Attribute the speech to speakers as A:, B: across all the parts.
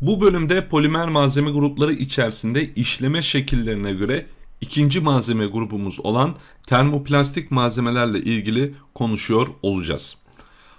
A: Bu bölümde polimer malzeme grupları içerisinde işleme şekillerine göre ikinci malzeme grubumuz olan termoplastik malzemelerle ilgili konuşuyor olacağız.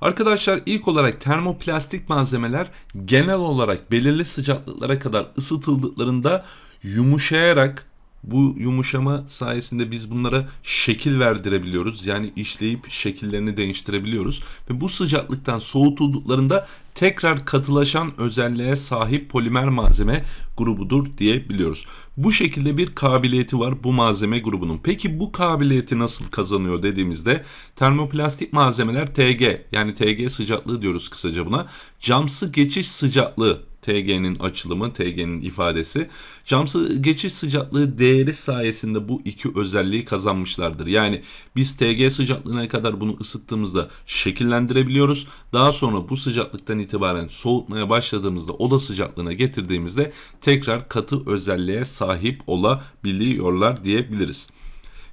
A: Arkadaşlar ilk olarak termoplastik malzemeler genel olarak belirli sıcaklıklara kadar ısıtıldıklarında yumuşayarak bu yumuşama sayesinde biz bunlara şekil verdirebiliyoruz. Yani işleyip şekillerini değiştirebiliyoruz. Ve bu sıcaklıktan soğutulduklarında tekrar katılaşan özelliğe sahip polimer malzeme grubudur diyebiliyoruz. Bu şekilde bir kabiliyeti var bu malzeme grubunun. Peki bu kabiliyeti nasıl kazanıyor dediğimizde termoplastik malzemeler TG yani TG sıcaklığı diyoruz kısaca buna. Camsı geçiş sıcaklığı TG'nin açılımı, TG'nin ifadesi. Camsı geçiş sıcaklığı değeri sayesinde bu iki özelliği kazanmışlardır. Yani biz TG sıcaklığına kadar bunu ısıttığımızda şekillendirebiliyoruz. Daha sonra bu sıcaklıktan itibaren soğutmaya başladığımızda oda sıcaklığına getirdiğimizde tekrar katı özelliğe sahip olabiliyorlar diyebiliriz.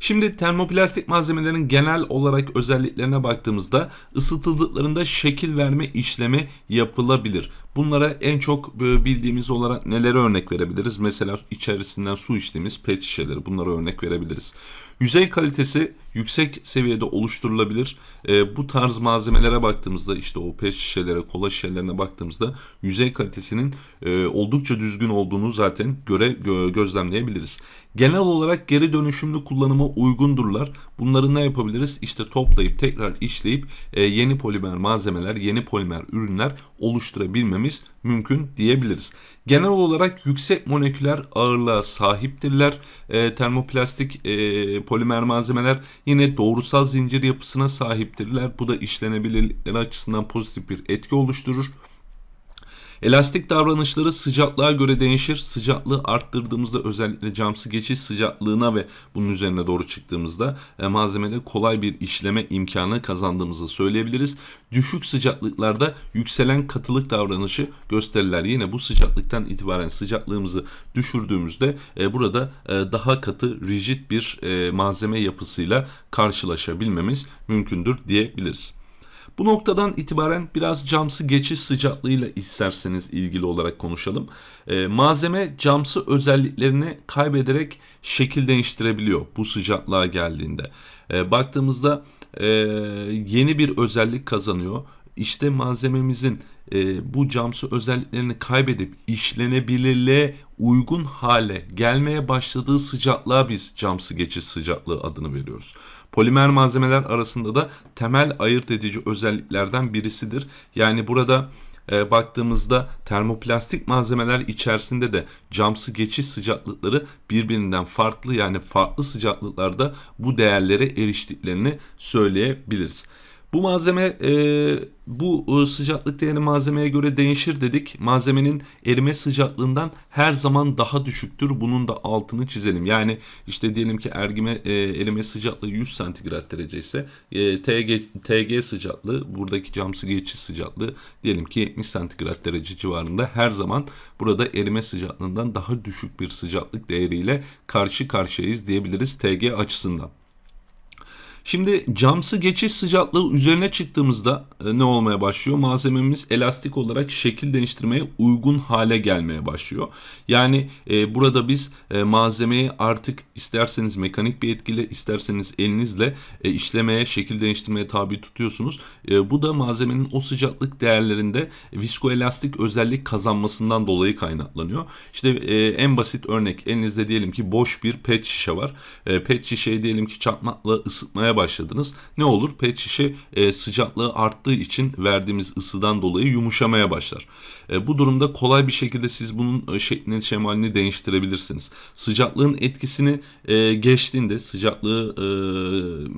A: Şimdi termoplastik malzemelerin genel olarak özelliklerine baktığımızda ısıtıldıklarında şekil verme işlemi yapılabilir. Bunlara en çok e, bildiğimiz olarak neleri örnek verebiliriz? Mesela içerisinden su içtiğimiz pet şişeleri bunlara örnek verebiliriz. Yüzey kalitesi yüksek seviyede oluşturulabilir. E, bu tarz malzemelere baktığımızda işte o pet şişelere, kola şişelerine baktığımızda yüzey kalitesinin e, oldukça düzgün olduğunu zaten göre gö- gözlemleyebiliriz. Genel olarak geri dönüşümlü kullanıma uygundurlar. Bunları ne yapabiliriz? İşte toplayıp tekrar işleyip e, yeni polimer malzemeler, yeni polimer ürünler oluşturabilmemiz mümkün diyebiliriz. Genel olarak yüksek moleküler ağırlığa sahiptirler. E, termoplastik e, polimer malzemeler yine doğrusal zincir yapısına sahiptirler. Bu da işlenebilirlikleri açısından pozitif bir etki oluşturur. Elastik davranışları sıcaklığa göre değişir. Sıcaklığı arttırdığımızda özellikle camsı geçiş sıcaklığına ve bunun üzerine doğru çıktığımızda e, malzemede kolay bir işleme imkanı kazandığımızı söyleyebiliriz. Düşük sıcaklıklarda yükselen katılık davranışı gösterirler. Yine bu sıcaklıktan itibaren sıcaklığımızı düşürdüğümüzde e, burada e, daha katı rigid bir e, malzeme yapısıyla karşılaşabilmemiz mümkündür diyebiliriz. Bu noktadan itibaren biraz camsı geçiş sıcaklığıyla isterseniz ilgili olarak konuşalım. Ee, malzeme camsı özelliklerini kaybederek şekil değiştirebiliyor bu sıcaklığa geldiğinde. Ee, baktığımızda e, yeni bir özellik kazanıyor. İşte malzememizin e, bu camsı özelliklerini kaybedip işlenebilirliğe uygun hale gelmeye başladığı sıcaklığa biz camsı geçiş sıcaklığı adını veriyoruz. Polimer malzemeler arasında da temel ayırt edici özelliklerden birisidir. Yani burada e, baktığımızda termoplastik malzemeler içerisinde de camsı geçiş sıcaklıkları birbirinden farklı yani farklı sıcaklıklarda bu değerlere eriştiklerini söyleyebiliriz. Bu malzeme e, bu e, sıcaklık değeri malzemeye göre değişir dedik. Malzemenin erime sıcaklığından her zaman daha düşüktür. Bunun da altını çizelim. Yani işte diyelim ki ergime e, erime sıcaklığı 100 santigrat derece ise e, TG, TG sıcaklığı buradaki camsı geçiş sıcaklığı diyelim ki 70 santigrat derece civarında her zaman burada erime sıcaklığından daha düşük bir sıcaklık değeriyle karşı karşıyayız diyebiliriz TG açısından. Şimdi camsı geçiş sıcaklığı üzerine çıktığımızda e, ne olmaya başlıyor? Malzememiz elastik olarak şekil değiştirmeye uygun hale gelmeye başlıyor. Yani e, burada biz e, malzemeyi artık isterseniz mekanik bir etkile isterseniz elinizle e, işlemeye, şekil değiştirmeye tabi tutuyorsunuz. E, bu da malzemenin o sıcaklık değerlerinde viskoelastik özellik kazanmasından dolayı kaynaklanıyor. İşte e, en basit örnek elinizde diyelim ki boş bir pet şişe var. E, pet şişeyi diyelim ki çakmakla ısıtmaya başladınız. Ne olur? Pet şişe e, sıcaklığı arttığı için verdiğimiz ısıdan dolayı yumuşamaya başlar. E, bu durumda kolay bir şekilde siz bunun e, şeklini şemalini değiştirebilirsiniz. Sıcaklığın etkisini e, geçtiğinde sıcaklığı e,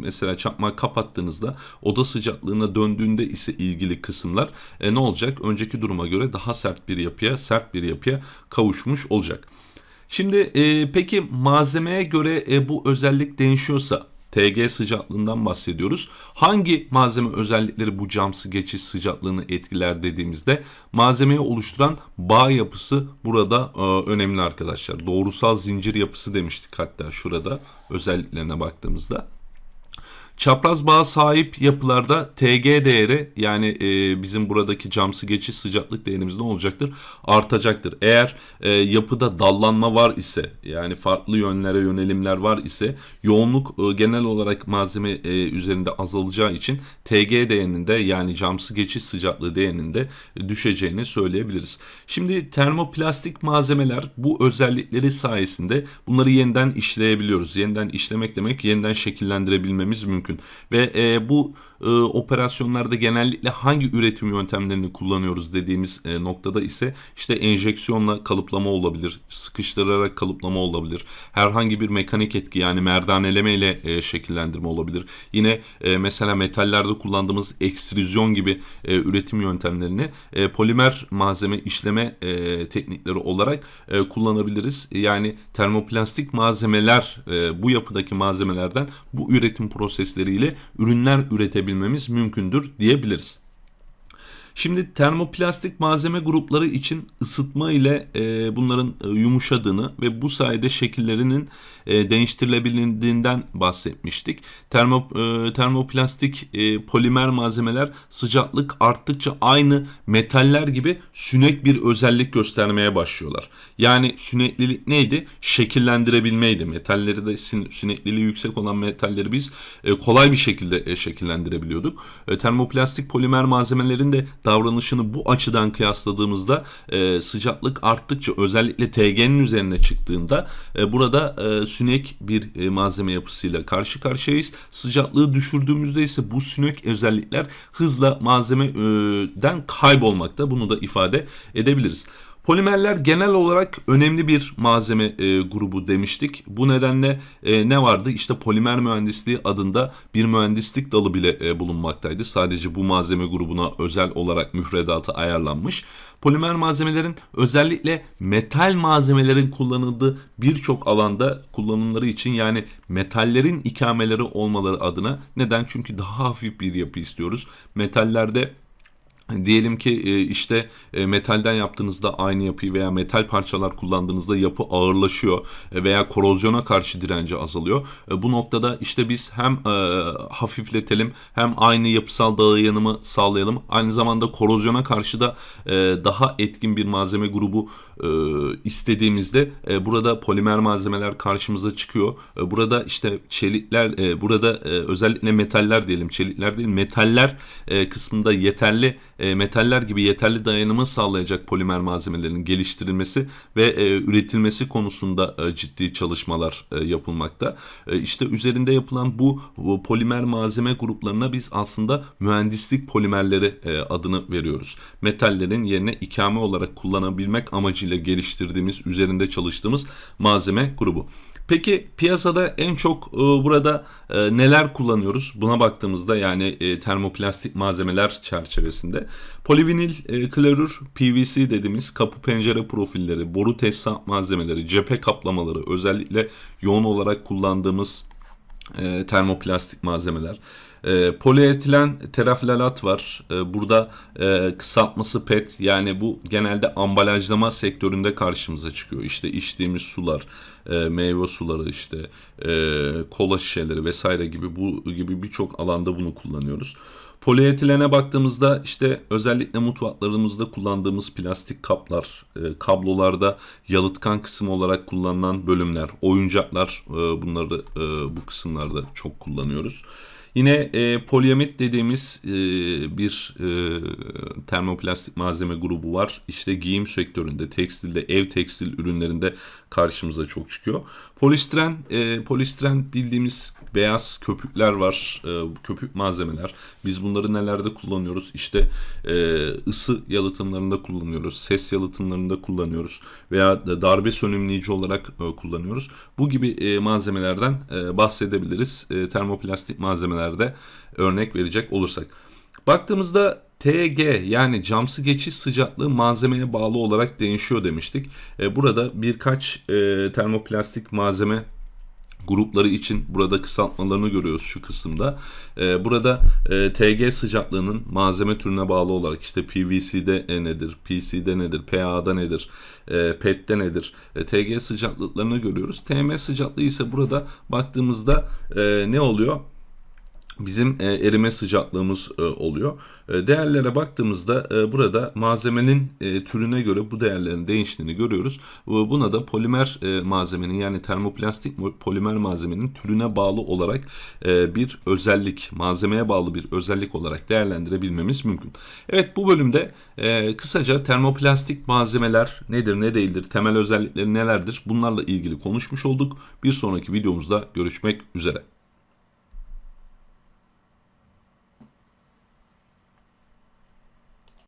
A: mesela çakmağı kapattığınızda oda sıcaklığına döndüğünde ise ilgili kısımlar e, ne olacak? Önceki duruma göre daha sert bir yapıya, sert bir yapıya kavuşmuş olacak. Şimdi e, peki malzemeye göre e, bu özellik değişiyorsa TG sıcaklığından bahsediyoruz. Hangi malzeme özellikleri bu camsı geçiş sıcaklığını etkiler dediğimizde malzemeyi oluşturan bağ yapısı burada e, önemli arkadaşlar. Doğrusal zincir yapısı demiştik hatta şurada özelliklerine baktığımızda. Çapraz bağa sahip yapılarda TG değeri yani e, bizim buradaki camsı geçiş sıcaklık değerimiz ne olacaktır? Artacaktır. Eğer e, yapıda dallanma var ise yani farklı yönlere yönelimler var ise yoğunluk e, genel olarak malzeme e, üzerinde azalacağı için TG değerinin de yani camsı geçiş sıcaklığı değerinin de düşeceğini söyleyebiliriz. Şimdi termoplastik malzemeler bu özellikleri sayesinde bunları yeniden işleyebiliyoruz. Yeniden işlemek demek yeniden şekillendirebilmemiz mümkün. Ve e, bu e, operasyonlarda genellikle hangi üretim yöntemlerini kullanıyoruz dediğimiz e, noktada ise işte enjeksiyonla kalıplama olabilir, sıkıştırarak kalıplama olabilir, herhangi bir mekanik etki yani merdaneleme ile e, şekillendirme olabilir. Yine e, mesela metallerde kullandığımız ekstrüzyon gibi e, üretim yöntemlerini e, polimer malzeme işleme e, teknikleri olarak e, kullanabiliriz. Yani termoplastik malzemeler e, bu yapıdaki malzemelerden bu üretim prosesleriyle ürünler üretebilmemiz mümkündür diyebiliriz. Şimdi termoplastik malzeme grupları için ısıtma ile e, bunların e, yumuşadığını ve bu sayede şekillerinin e, değiştirilebildiğinden bahsetmiştik. Termo, e, termoplastik e, polimer malzemeler sıcaklık arttıkça aynı metaller gibi sünek bir özellik göstermeye başlıyorlar. Yani süneklilik neydi? Şekillendirebilmeydi. Metalleri de sünekliliği yüksek olan metalleri biz e, kolay bir şekilde e, şekillendirebiliyorduk. E, termoplastik polimer malzemelerin de davranışını bu açıdan kıyasladığımızda e, sıcaklık arttıkça özellikle TG'nin üzerine çıktığında e, burada e, sünek bir e, malzeme yapısıyla karşı karşıyayız. Sıcaklığı düşürdüğümüzde ise bu sünek özellikler hızla malzemeden kaybolmakta. Bunu da ifade edebiliriz. Polimerler genel olarak önemli bir malzeme e, grubu demiştik. Bu nedenle e, ne vardı? İşte polimer mühendisliği adında bir mühendislik dalı bile e, bulunmaktaydı. Sadece bu malzeme grubuna özel olarak müfredatı ayarlanmış. Polimer malzemelerin özellikle metal malzemelerin kullanıldığı birçok alanda kullanımları için yani metallerin ikameleri olmaları adına neden? Çünkü daha hafif bir yapı istiyoruz. Metallerde Diyelim ki e, işte e, metalden yaptığınızda aynı yapıyı veya metal parçalar kullandığınızda yapı ağırlaşıyor e, veya korozyona karşı direnci azalıyor. Bu noktada işte biz hem hafifletelim hem aynı yapısal dayanımı sağlayalım. Aynı zamanda korozyona karşı da daha etkin bir malzeme grubu istediğimizde burada polimer malzemeler karşımıza çıkıyor. Burada işte çelikler, burada özellikle metaller diyelim, çelikler değil metaller kısmında yeterli e, metaller gibi yeterli dayanımı sağlayacak polimer malzemelerin geliştirilmesi ve e, üretilmesi konusunda e, ciddi çalışmalar yapılmakta. E, işte üzerinde yapılan bu, polimer malzeme gruplarına biz aslında mühendislik polimerleri adını veriyoruz. Metallerin yerine ikame olarak kullanabilmek amacıyla geliştirdiğimiz, üzerinde çalıştığımız malzeme grubu. Peki piyasada en çok e, burada e, neler kullanıyoruz? Buna baktığımızda yani e, termoplastik malzemeler çerçevesinde polivinil klorür PVC dediğimiz kapı pencere profilleri, boru tesisat malzemeleri, cephe kaplamaları özellikle yoğun olarak kullandığımız termoplastik malzemeler. E, polietilen teraflalat var. E, burada e, kısaltması PET yani bu genelde ambalajlama sektöründe karşımıza çıkıyor. İşte içtiğimiz sular, e, meyve suları işte e, kola şişeleri vesaire gibi bu gibi birçok alanda bunu kullanıyoruz. Polietilene baktığımızda işte özellikle mutfaklarımızda kullandığımız plastik kaplar, e, kablolarda yalıtkan kısım olarak kullanılan bölümler, oyuncaklar e, bunları e, bu kısımlarda çok kullanıyoruz. Yine e, polyamit dediğimiz e, bir e, termoplastik malzeme grubu var. İşte giyim sektöründe, tekstilde, ev tekstil ürünlerinde karşımıza çok çıkıyor. Polistiren, e, polistiren bildiğimiz beyaz köpükler var, e, köpük malzemeler. Biz bunları nelerde kullanıyoruz? İşte e, ısı yalıtımlarında kullanıyoruz, ses yalıtımlarında kullanıyoruz veya darbe sönümleyici olarak e, kullanıyoruz. Bu gibi e, malzemelerden e, bahsedebiliriz. E, termoplastik malzemelerde örnek verecek olursak. Baktığımızda TG yani camsı geçiş sıcaklığı malzemeye bağlı olarak değişiyor demiştik. E, burada birkaç e, termoplastik malzeme grupları için burada kısaltmalarını görüyoruz şu kısımda. Ee, burada e, TG sıcaklığının malzeme türüne bağlı olarak işte PVC'de e nedir, PC'de nedir, PA'da nedir, e, PET'te nedir, e, TG sıcaklıklarını görüyoruz. TM sıcaklığı ise burada baktığımızda e, ne oluyor? Bizim e, erime sıcaklığımız e, oluyor. E, değerlere baktığımızda e, burada malzemenin e, türüne göre bu değerlerin değiştiğini görüyoruz. Bu- Buna da polimer e, malzemenin yani termoplastik mo- polimer malzemenin türüne bağlı olarak e, bir özellik, malzemeye bağlı bir özellik olarak değerlendirebilmemiz mümkün. Evet bu bölümde e, kısaca termoplastik malzemeler nedir, ne değildir, temel özellikleri nelerdir bunlarla ilgili konuşmuş olduk. Bir sonraki videomuzda görüşmek üzere.